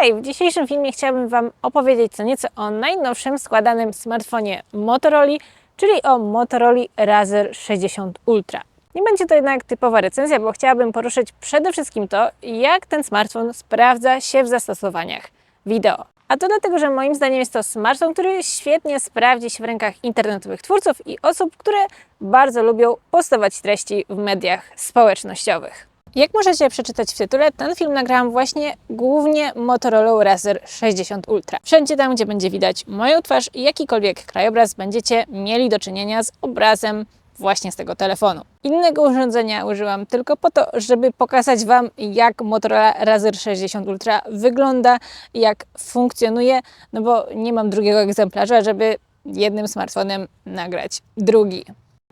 W dzisiejszym filmie chciałabym Wam opowiedzieć co nieco o najnowszym składanym smartfonie Motorola, czyli o Motorola Razr 60 Ultra. Nie będzie to jednak typowa recenzja, bo chciałabym poruszyć przede wszystkim to, jak ten smartfon sprawdza się w zastosowaniach wideo. A to dlatego, że moim zdaniem jest to smartfon, który świetnie sprawdzi się w rękach internetowych twórców i osób, które bardzo lubią postować treści w mediach społecznościowych. Jak możecie przeczytać w tytule, ten film nagrałam właśnie głównie Motorola Razr 60 Ultra. Wszędzie tam, gdzie będzie widać moją twarz i jakikolwiek krajobraz, będziecie mieli do czynienia z obrazem właśnie z tego telefonu. Innego urządzenia użyłam tylko po to, żeby pokazać Wam, jak Motorola Razr 60 Ultra wygląda, jak funkcjonuje, no bo nie mam drugiego egzemplarza, żeby jednym smartfonem nagrać drugi.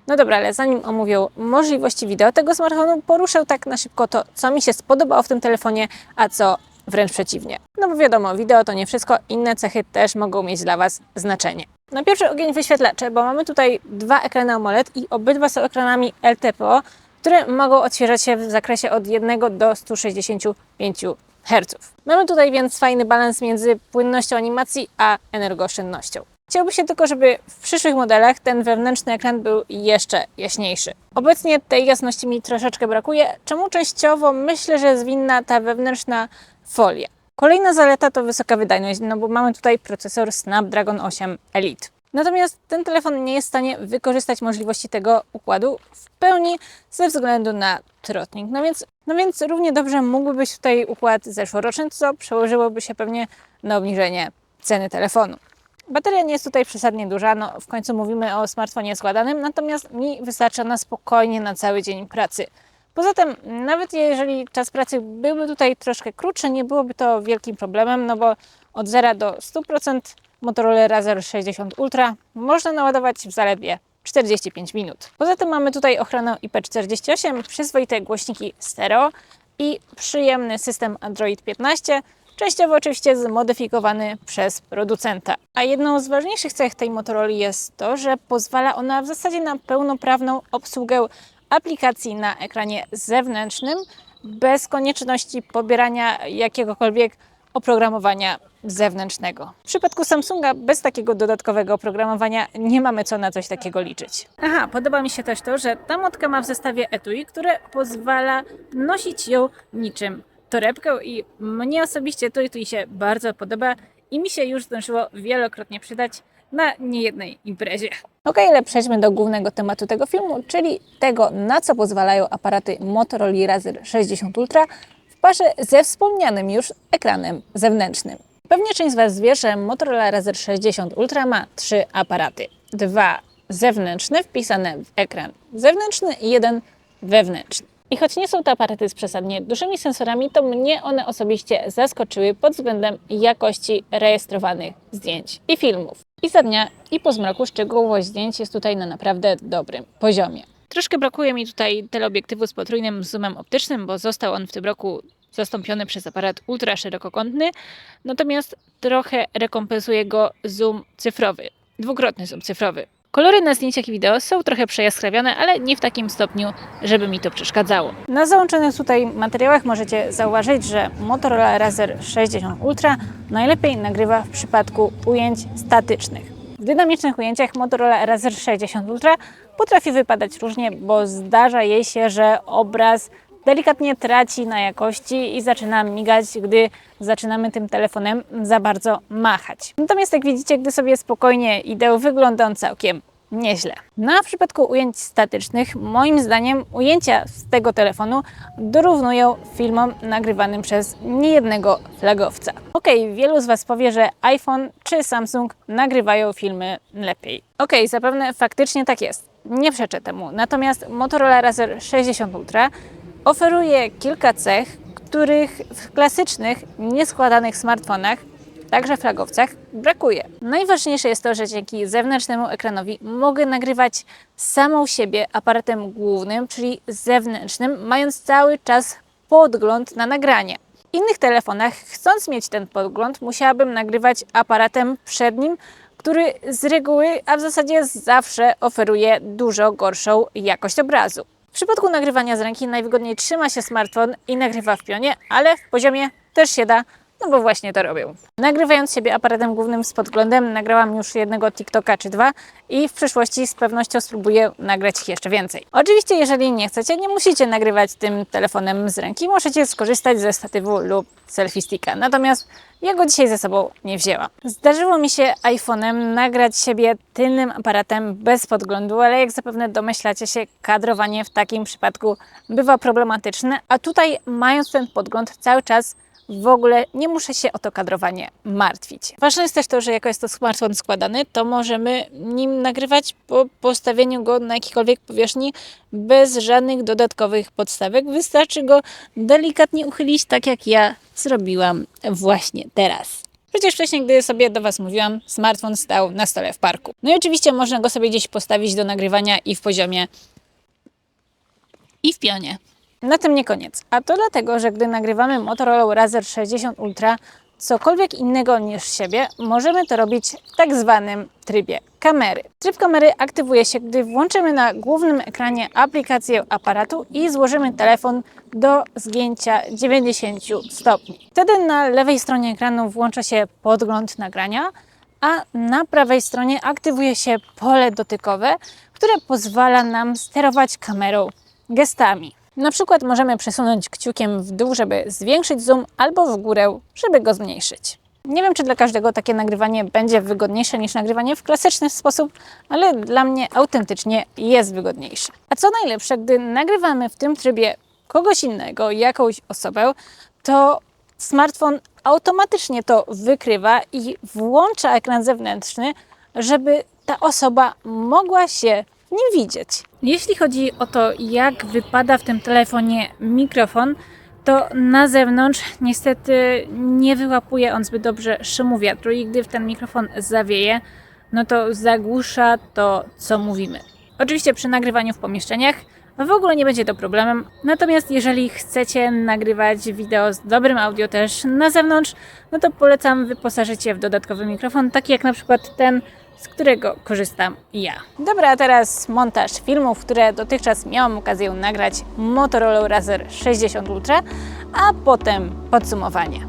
No dobra, ale zanim omówię możliwości wideo tego smartfonu, poruszę tak na szybko to, co mi się spodobało w tym telefonie, a co wręcz przeciwnie. No bo wiadomo, wideo to nie wszystko, inne cechy też mogą mieć dla Was znaczenie. Na pierwszy ogień wyświetlacze, bo mamy tutaj dwa ekrany AMOLED i obydwa są ekranami LTPO, które mogą odświeżać się w zakresie od 1 do 165 Hz. Mamy tutaj więc fajny balans między płynnością animacji a energooszczędnością. Chciałby się tylko, żeby w przyszłych modelach ten wewnętrzny ekran był jeszcze jaśniejszy. Obecnie tej jasności mi troszeczkę brakuje, czemu częściowo myślę, że jest winna ta wewnętrzna folia. Kolejna zaleta to wysoka wydajność, no bo mamy tutaj procesor Snapdragon 8 Elite. Natomiast ten telefon nie jest w stanie wykorzystać możliwości tego układu w pełni ze względu na trotnik. No więc, no więc równie dobrze mógłby być tutaj układ zeszłoroczny, co przełożyłoby się pewnie na obniżenie ceny telefonu. Bateria nie jest tutaj przesadnie duża, no w końcu mówimy o smartfonie składanym, natomiast mi wystarcza na spokojnie na cały dzień pracy. Poza tym, nawet jeżeli czas pracy byłby tutaj troszkę krótszy, nie byłoby to wielkim problemem, no bo od 0 do 100% Motorola Razr 60 Ultra można naładować w zaledwie 45 minut. Poza tym mamy tutaj ochronę IP48, przyzwoite głośniki stereo i przyjemny system Android 15, częściowo oczywiście zmodyfikowany przez producenta. A jedną z ważniejszych cech tej Motorola jest to, że pozwala ona w zasadzie na pełnoprawną obsługę aplikacji na ekranie zewnętrznym bez konieczności pobierania jakiegokolwiek oprogramowania zewnętrznego. W przypadku Samsunga bez takiego dodatkowego oprogramowania nie mamy co na coś takiego liczyć. Aha, podoba mi się też to, że ta motka ma w zestawie etui, które pozwala nosić ją niczym torebkę i mnie osobiście to etui się bardzo podoba i mi się już zdążyło wielokrotnie przydać na niejednej imprezie. Ok, ale przejdźmy do głównego tematu tego filmu, czyli tego, na co pozwalają aparaty Motorola Razr 60 Ultra w parze ze wspomnianym już ekranem zewnętrznym. Pewnie część z Was wie, że Motorola Razr 60 Ultra ma trzy aparaty. Dwa zewnętrzne wpisane w ekran zewnętrzny i jeden wewnętrzny. I choć nie są to aparaty z przesadnie dużymi sensorami, to mnie one osobiście zaskoczyły pod względem jakości rejestrowanych zdjęć i filmów. I za dnia, i po zmroku szczegółowość zdjęć jest tutaj na naprawdę dobrym poziomie. Troszkę brakuje mi tutaj teleobiektywu z potrójnym zoomem optycznym, bo został on w tym roku zastąpiony przez aparat ultra szerokokątny, natomiast trochę rekompensuje go zoom cyfrowy, dwukrotny zoom cyfrowy. Kolory na zdjęciach i wideo są trochę przejaskrawione, ale nie w takim stopniu, żeby mi to przeszkadzało. Na załączonych tutaj materiałach możecie zauważyć, że Motorola Razr 60 Ultra najlepiej nagrywa w przypadku ujęć statycznych. W dynamicznych ujęciach Motorola Razr 60 Ultra potrafi wypadać różnie, bo zdarza jej się, że obraz delikatnie traci na jakości i zaczyna migać, gdy zaczynamy tym telefonem za bardzo machać. Natomiast jak widzicie, gdy sobie spokojnie idę, wygląda on całkiem nieźle. No a w przypadku ujęć statycznych, moim zdaniem ujęcia z tego telefonu dorównują filmom nagrywanym przez niejednego flagowca. Okej, wielu z Was powie, że iPhone czy Samsung nagrywają filmy lepiej. Okej, zapewne faktycznie tak jest. Nie przeczę temu. Natomiast Motorola Razr 60 Ultra oferuje kilka cech, których w klasycznych, nieskładanych smartfonach, także flagowcach, brakuje. Najważniejsze jest to, że dzięki zewnętrznemu ekranowi mogę nagrywać samą siebie aparatem głównym, czyli zewnętrznym, mając cały czas podgląd na nagranie. W innych telefonach, chcąc mieć ten podgląd, musiałabym nagrywać aparatem przednim, który z reguły, a w zasadzie zawsze oferuje dużo gorszą jakość obrazu. W przypadku nagrywania z ręki najwygodniej trzyma się smartfon i nagrywa w pionie, ale w poziomie też się da no bo właśnie to robią. Nagrywając siebie aparatem głównym z podglądem, nagrałam już jednego TikToka czy dwa i w przyszłości z pewnością spróbuję nagrać ich jeszcze więcej. Oczywiście, jeżeli nie chcecie, nie musicie nagrywać tym telefonem z ręki, możecie skorzystać ze statywu lub selfie sticka. Natomiast ja go dzisiaj ze sobą nie wzięłam. Zdarzyło mi się iPhone'em nagrać siebie tylnym aparatem bez podglądu, ale jak zapewne domyślacie się, kadrowanie w takim przypadku bywa problematyczne, a tutaj mając ten podgląd cały czas w ogóle nie muszę się o to kadrowanie martwić. Ważne jest też to, że jako jest to smartfon składany, to możemy nim nagrywać po postawieniu go na jakiejkolwiek powierzchni bez żadnych dodatkowych podstawek. Wystarczy go delikatnie uchylić, tak jak ja zrobiłam właśnie teraz. Przecież wcześniej, gdy sobie do Was mówiłam, smartfon stał na stole w parku. No i oczywiście można go sobie gdzieś postawić do nagrywania i w poziomie, i w pionie. Na tym nie koniec. A to dlatego, że gdy nagrywamy Motorola Razr 60 Ultra cokolwiek innego niż siebie, możemy to robić w tak zwanym trybie kamery. Tryb kamery aktywuje się, gdy włączymy na głównym ekranie aplikację aparatu i złożymy telefon do zgięcia 90 stopni. Wtedy na lewej stronie ekranu włącza się podgląd nagrania, a na prawej stronie aktywuje się pole dotykowe, które pozwala nam sterować kamerą gestami. Na przykład możemy przesunąć kciukiem w dół, żeby zwiększyć zoom, albo w górę, żeby go zmniejszyć. Nie wiem, czy dla każdego takie nagrywanie będzie wygodniejsze niż nagrywanie w klasyczny sposób, ale dla mnie autentycznie jest wygodniejsze. A co najlepsze, gdy nagrywamy w tym trybie kogoś innego, jakąś osobę, to smartfon automatycznie to wykrywa i włącza ekran zewnętrzny, żeby ta osoba mogła się nie widzieć. Jeśli chodzi o to, jak wypada w tym telefonie mikrofon, to na zewnątrz niestety nie wyłapuje on zbyt dobrze szumu wiatru i gdy w ten mikrofon zawieje, no to zagłusza to, co mówimy. Oczywiście przy nagrywaniu w pomieszczeniach w ogóle nie będzie to problemem, natomiast jeżeli chcecie nagrywać wideo z dobrym audio też na zewnątrz, no to polecam wyposażyć je w dodatkowy mikrofon, taki jak na przykład ten, z którego korzystam ja. Dobra, a teraz montaż filmów, które dotychczas miałam okazję nagrać Motorola Razr 60 Ultra, a potem podsumowanie.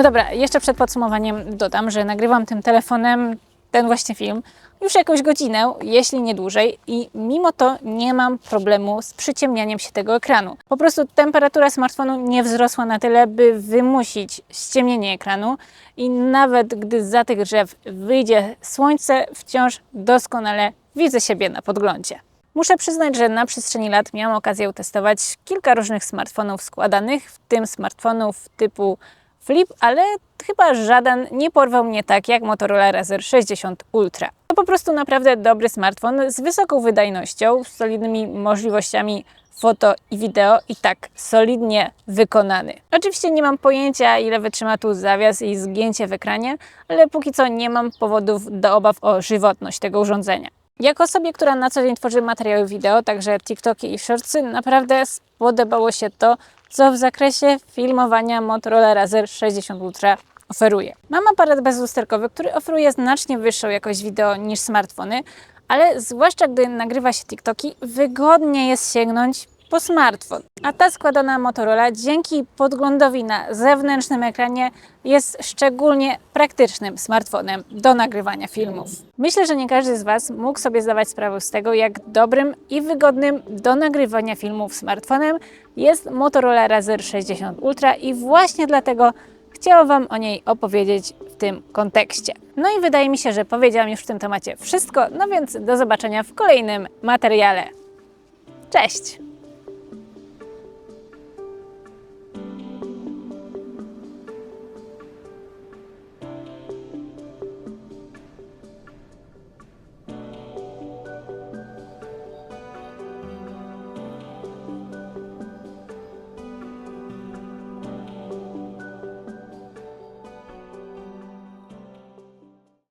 No dobra, jeszcze przed podsumowaniem dodam, że nagrywam tym telefonem ten właśnie film już jakąś godzinę, jeśli nie dłużej, i mimo to nie mam problemu z przyciemnianiem się tego ekranu. Po prostu temperatura smartfonu nie wzrosła na tyle, by wymusić ściemnienie ekranu, i nawet gdy za tych drzew wyjdzie słońce, wciąż doskonale widzę siebie na podglądzie. Muszę przyznać, że na przestrzeni lat miałam okazję testować kilka różnych smartfonów składanych, w tym smartfonów typu Flip, ale chyba żaden nie porwał mnie tak jak Motorola Razr 60 Ultra. To po prostu naprawdę dobry smartfon z wysoką wydajnością, z solidnymi możliwościami foto i wideo i tak solidnie wykonany. Oczywiście nie mam pojęcia, ile wytrzyma tu zawias i zgięcie w ekranie, ale póki co nie mam powodów do obaw o żywotność tego urządzenia. Jako osobie, która na co dzień tworzy materiały wideo, także TikToki i Shortsy, naprawdę spodobało się to, co w zakresie filmowania Motorola Razr 60 Ultra oferuje. Mam aparat bezlusterkowy, który oferuje znacznie wyższą jakość wideo niż smartfony, ale zwłaszcza gdy nagrywa się TikToki, wygodnie jest sięgnąć po smartfon. A ta składana Motorola dzięki podglądowi na zewnętrznym ekranie jest szczególnie praktycznym smartfonem do nagrywania filmów. Myślę, że nie każdy z Was mógł sobie zdawać sprawę z tego, jak dobrym i wygodnym do nagrywania filmów smartfonem jest Motorola Razr 60 Ultra i właśnie dlatego chciałam Wam o niej opowiedzieć w tym kontekście. No i wydaje mi się, że powiedziałam już w tym temacie wszystko, no więc do zobaczenia w kolejnym materiale. Cześć!